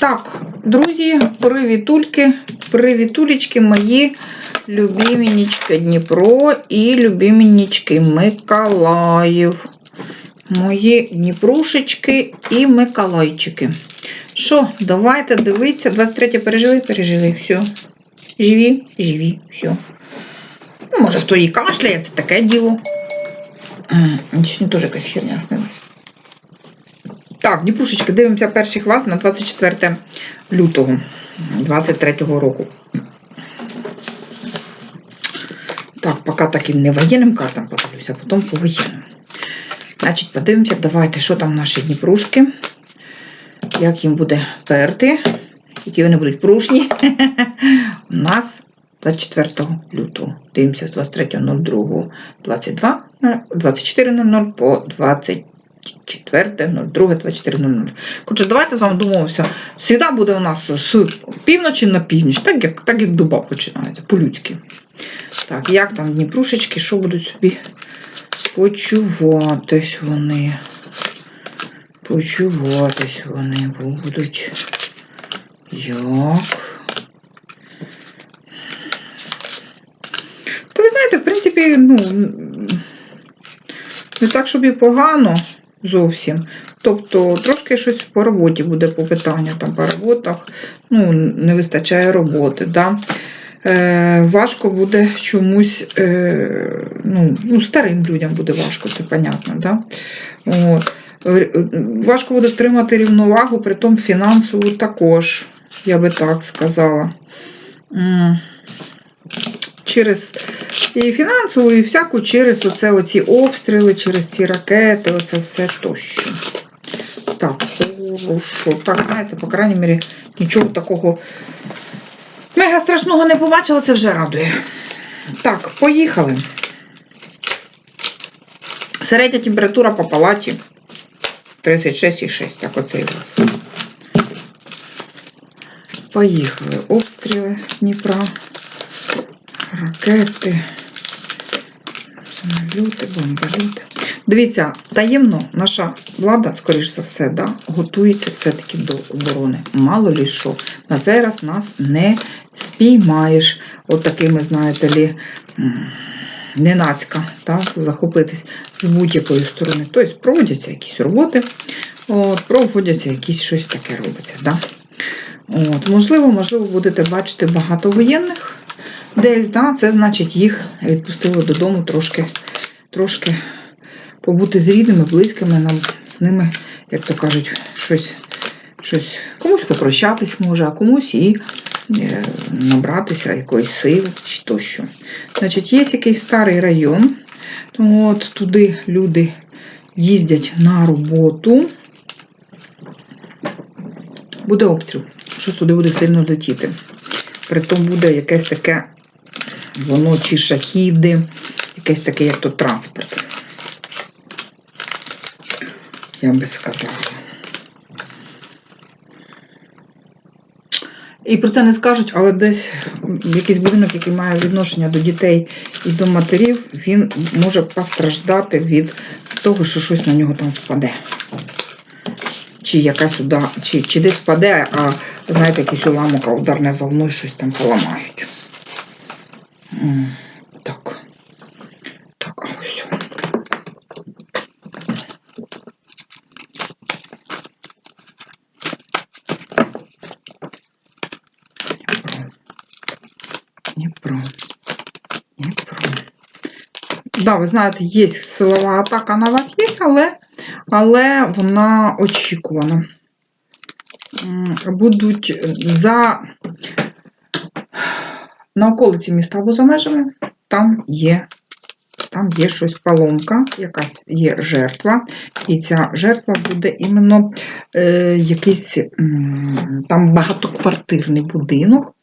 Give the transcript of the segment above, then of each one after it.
Так, друзі, привітульки, привітулечки мої любименечки Дніпро і любименечки Миколаїв. Мої Дніпрушечки і Миколайчики. Що, давайте дивитися. 23 пережили, пережили, все. Живі, живі, все. Ну, може, хто і кашляє, це таке діло. М, теж якась херня снилась. Так, Дніпрушечки, дивимося перший хваст на 24 лютого 23 року. Так, поки таким не воєнним картам подивлюся, а потім по воєнним. Значить, подивимося, давайте, що там наші Дніпрушки. Як їм буде перти, які вони будуть пружні. У нас 24 лютого. Дивимося з 23.02, 22, 24.00 по 24.02, 24.00. Коротше, давайте з вами домовимося. Всегда буде у нас з півночі на північ, так як, так як доба починається, по-людськи. Так, як там Дніпрушечки, що будуть собі почуватись вони? Почуватись вони будуть. Як? Та ви знаєте, в принципі, ну, не так, щоб і погано зовсім. Тобто трошки щось по роботі буде по питанню, там по роботах, ну, не вистачає роботи. Да? Е, важко буде чомусь, е, ну, ну, старим людям буде важко, це понятно. Да? От. Е, Важко буде тримати рівновагу, при тому фінансову також, я би так сказала. Через і фінансову, і всяку через оце, оці обстріли, через ці ракети, оце все тощо. Так, хорошо. Так, знаєте, по крайній мірі, нічого такого мега страшного не побачила, це вже радує. Так, поїхали. Середня температура по палаті 36,6. Так, оце і вас. Поїхали. Обстріли Дніпра, ракети, самоліти, бомболіти. Дивіться, таємно наша влада, скоріш за все, да, готується все-таки до оборони. Мало лі що, на цей раз нас не спіймаєш. От такими, знаєте лі, ненацька, да, захопитись з будь-якої сторони. Тобто проводяться якісь роботи, от, проводяться якісь щось таке робиться. Да? От, можливо, можливо, будете бачити багато воєнних десь, да? це значить їх відпустили додому трошки, трошки побути з рідними, близькими, нам з ними, як то кажуть, щось, щось комусь попрощатись може, а комусь і е, набратися якоїсь сили чи тощо. Значить, є якийсь старий район, тому от туди люди їздять на роботу. Буде обстріл, щось туди буде сильно летіти. Притом буде якесь таке, воно чи шахіди, якесь таке, як то транспорт. Я би сказала. І про це не скажуть, але десь якийсь будинок, який має відношення до дітей і до матерів, він може постраждати від того, що щось на нього там впаде. Чи якась уда... чи, чи десь впаде, а знаєте, якийсь уламок, а ударне волною щось там поламають. М, Так. Так, а ось. Дніпро. Дніпро. Да, ви знаєте, є силова атака на вас є, але, але вона очікувана. Будуть за на околиці міста або за межами, там є, там є щось поломка, якась є жертва, і ця жертва буде іменно е, якийсь там багатоквартирний будинок.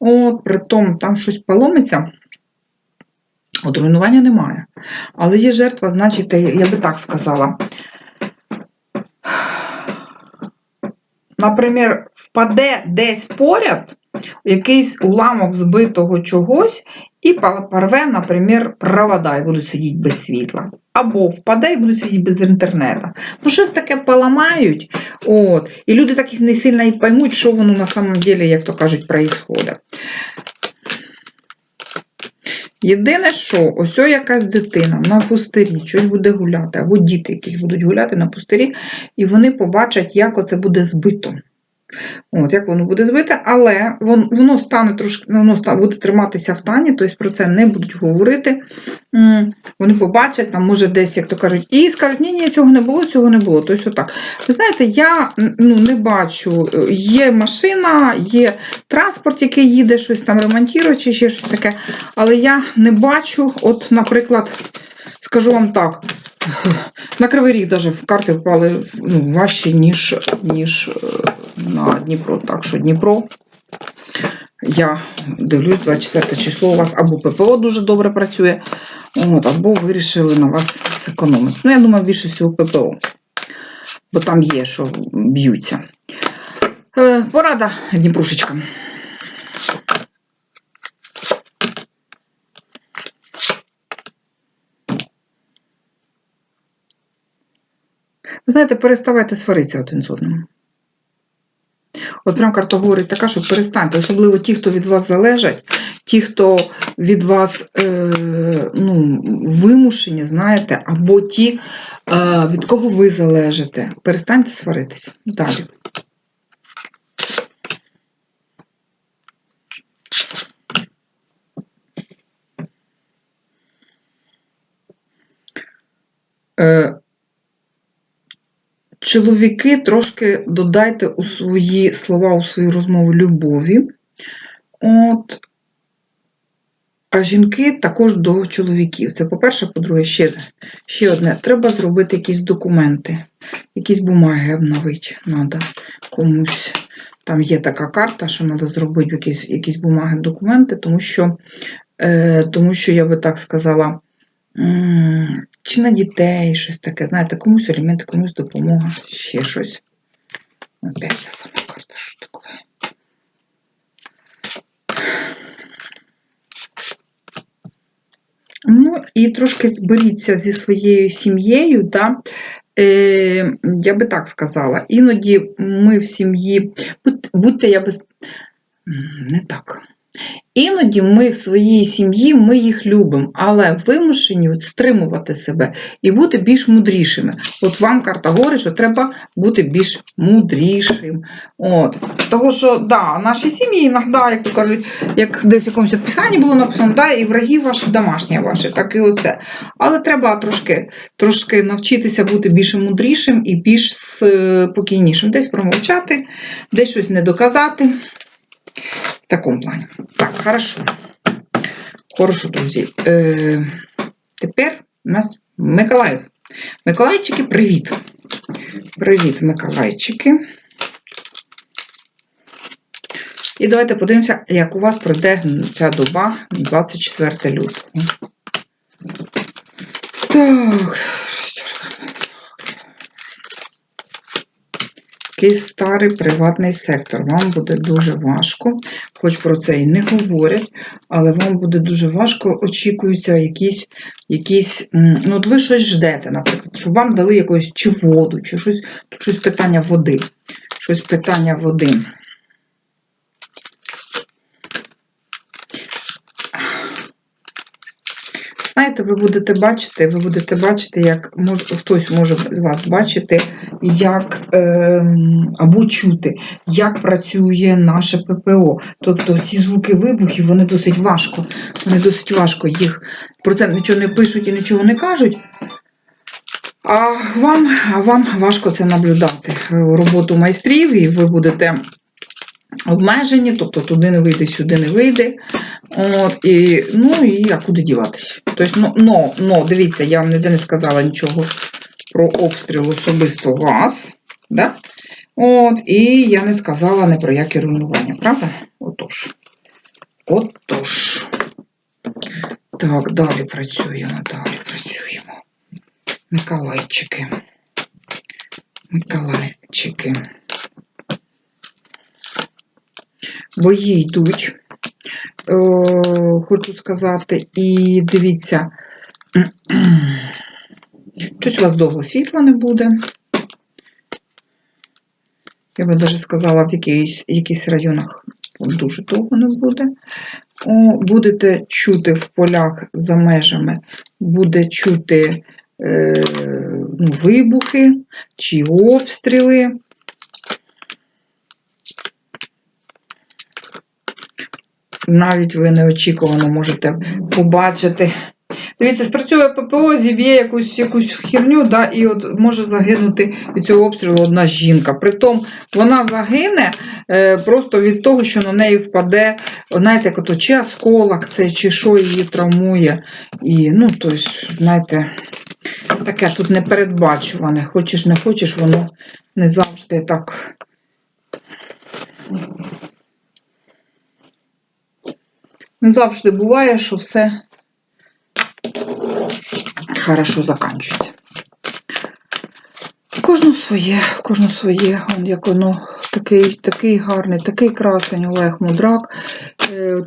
От, притом там щось поломиться. От руйнування немає. Але є жертва, значить, я би так сказала. Наприклад, впаде десь поряд якийсь уламок збитого чогось і порве, наприклад, провода і будуть сидіти без світла. або впаде і будуть сидіти без інтернету. Ну, щось таке поламають, от, і люди так не сильно і поймуть, що воно на самом деле, як то кажуть, происходить. Єдине, що ось якась дитина на пустирі щось буде гуляти, або діти якісь будуть гуляти на пустирі, і вони побачать, як оце буде збито. От, як воно буде збите, але воно, стане трошки, воно буде триматися в тані, тобто про це не будуть говорити. Вони побачать, там, може, десь, як то кажуть, і скажуть, ні, ні, цього не було, цього не було. Тобто, отак. Ви знаєте, я ну, не бачу, е, є машина, є транспорт, який їде, щось там ремонтує, чи ще щось таке. Але я не бачу, от, наприклад, скажу вам так. На Кривий Ріг в карти впали ну, важче, ніж, ніж е, на Дніпро. Так що Дніпро, я дивлюсь, 24 число у вас або ППО дуже добре працює, от, або вирішили на вас зекономити. Ну, я думаю, більше всього ППО, бо там є, що б'ються. Е, порада Дніпрушечка. Ви знаєте, переставайте сваритися один з одним. От прям карта говорить така, що перестаньте, особливо ті, хто від вас залежать, ті, хто від вас е, ну, вимушені, знаєте, або ті, е, від кого ви залежите. Перестаньте сваритись. Далі. Е, Чоловіки трошки додайте у свої слова, у свої розмови любові. От. А жінки також до чоловіків. Це по-перше, по-друге, ще, ще одне. Треба зробити якісь документи, якісь бумаги обновити треба комусь. Там є така карта, що треба зробити якісь, якісь бумаги, документи, тому що, е, тому що я би так сказала, чи на дітей щось таке, знаєте, комусь аліменти, комусь допомога, ще щось. Опять та сама карта, що таке? Ну, і трошки зберіться зі своєю сім'єю, да? е, я би так сказала. Іноді ми в сім'ї, будь- будьте, я би. Не так. Іноді ми в своїй сім'ї ми їх любимо, але вимушені стримувати себе і бути більш мудрішими. От вам карта говорить, що треба бути більш мудрішим. От. Того, що да, наші сім'ї іноді, як то кажуть, як десь в якомусь писанні було написано, да, і враги ваші домашні ваші, так і оце. Але треба трошки, трошки навчитися бути більш мудрішим і більш спокійнішим. Десь промовчати, десь щось не доказати. В такому плані. Так, хорошо. Хорошо, друзі. Е, тепер у нас Миколаїв. Миколайчики, привіт. Привіт, Миколайчики. І давайте подивимося, як у вас пройде ця доба 24 лютого. Так. Якийсь старий приватний сектор. Вам буде дуже важко, хоч про це і не говорять, але вам буде дуже важко, очікуються якісь, якісь ну от ви щось ждете, наприклад, щоб вам дали якусь чи воду, чи щось, щось питання води. Щось питання води. Знаєте, ви будете бачити, ви будете бачити, як мож, хтось може з вас бачити, як ем, або чути, як працює наше ППО. Тобто ці звуки вибухів, вони досить важко. Вони досить важко їх про це нічого не пишуть і нічого не кажуть. А вам, а вам важко це наблюдати. Роботу майстрів, і ви будете обмежені, тобто туди не вийде, сюди не вийде. От, і, ну і а куди діватись? Тобто, ну, но, но, дивіться, я вам ніде не сказала нічого про обстріл особисто вас. Да? От, і я не сказала не про яке руйнування, правда? Отож. Отож. Так, далі працюємо, далі працюємо. Миколайчики. Миколайчики. Бої йдуть. Е, хочу сказати, і дивіться, Щось у вас довго світла не буде. Я би навіть сказала, в якийсь, якихось районах дуже довго не буде. О, будете чути в полях за межами, буде чути е, ну, вибухи чи обстріли. Навіть ви неочікувано можете побачити. Дивіться, спрацює ППО, зіб'є якусь якусь херню, да, і от може загинути від цього обстрілу одна жінка. Притом вона загине е, просто від того, що на неї впаде, знаєте, як ото, чи осколок це, чи що її травмує. І, ну, тобто, знаєте, таке тут непередбачуване. Хочеш, не хочеш, воно не завжди так. Не завжди буває, що все хорошо заканчується. Кожну своє, кожну своє, он як воно такий, такий гарний, такий красень Олег Мудрак,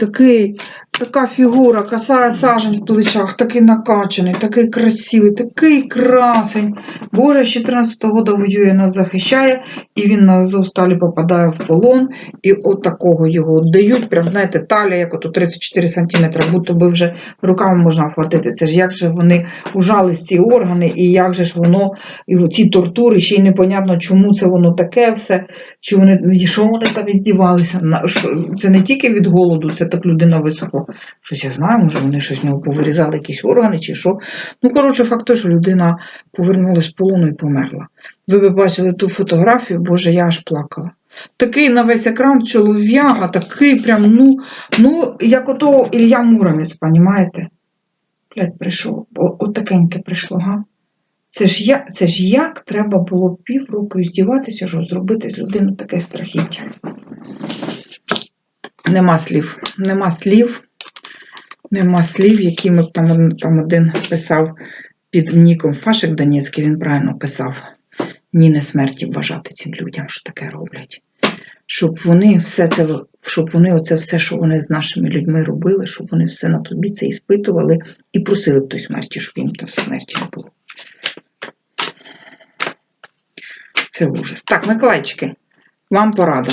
такий, така фігура, касає сажень в плечах, такий накачаний, такий красивий, такий красень. Боже, з 14-го года воює, нас захищає, і він на Азовсталі попадає в полон, і от такого його дають, прям, знаєте, талія, як ото 34 сантиметри, будто би вже руками можна вхватити. Це ж як же вони ужались ці органи, і як же ж воно, і ці тортури, ще й непонятно, чому це воно таке все, чи вони, що вони там іздівалися. Це не тільки від голоду, це так людина високо. Щось я знаю, може вони щось в нього повирізали, якісь органи чи що. Ну, коротше, факт той, що людина повернулася з полону і померла. Ви б бачили ту фотографію, боже, я аж плакала. Такий на весь екран чолов'яга, такий прям, ну, ну, як ото Ілля Муромець, понімаєте? Блядь, прийшов. О- От такеньке прийшло, га? Це ж, я, це ж як треба було півроку здіватися, щоб зробити з людини таке страхіття. Нема слів. Нема слів. Нема слів, якими б там, там один писав під ніком Фашик Донецький, він правильно писав. Ні, не смерті бажати цим людям, що таке роблять. Щоб вони все це, щоб вони оце все, що вони з нашими людьми робили, щоб вони все на тобі це іспитували і просили б той смерті, щоб їм то смерті не було. Це ужас. Так, Миколайчики, вам порада.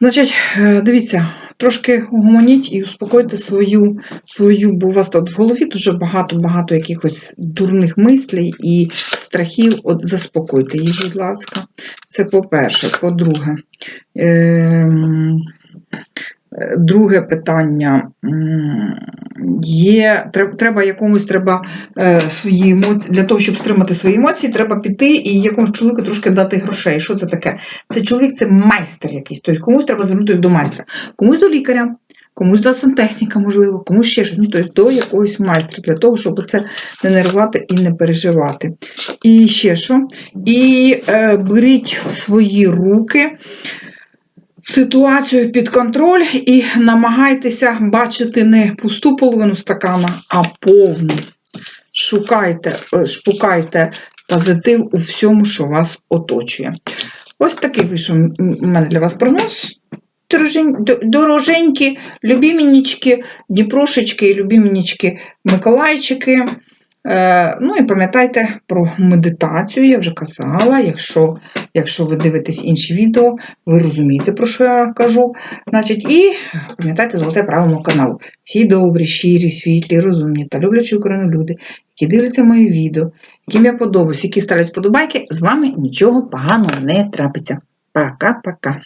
Значить, е, дивіться, трошки угомоніть і успокойте свою, свою, бо у вас тут в голові дуже багато-багато якихось дурних мислей і страхів. От заспокойте їх, будь ласка. Це по-перше. По-друге, е, друге питання. Є, треба, треба якомусь треба е, свої емоції, для того, щоб стримати свої емоції, треба піти і якомусь чоловіку трошки дати грошей. Що це таке? Це чоловік, це майстер якийсь. Тобто комусь треба звернутися до майстра, комусь до лікаря, комусь до сантехніка, можливо, комусь ще щось. Ну, тобто до якогось майстра, для того, щоб це не нервувати і не переживати. І ще що? І е, беріть в свої руки. Ситуацію під контроль і намагайтеся бачити не пусту половину стакана, а повну. Шукайте, е, шукайте позитив у всьому, що вас оточує. Ось такий вийшов у мене для вас прогноз. Дороженькі, любімінічки, Дніпрошечки, любімінічки, Миколайчики. Е, ну і пам'ятайте про медитацію, я вже казала. Якщо, якщо ви дивитесь інші відео, ви розумієте, про що я кажу. Значить, і пам'ятайте золоте правило каналу. Всі добрі, щирі, світлі, розумні та люблячі Україну люди, які дивляться мої відео, яким я подобаюсь, які ставлять вподобайки, з вами нічого поганого не трапиться. Пока-пока.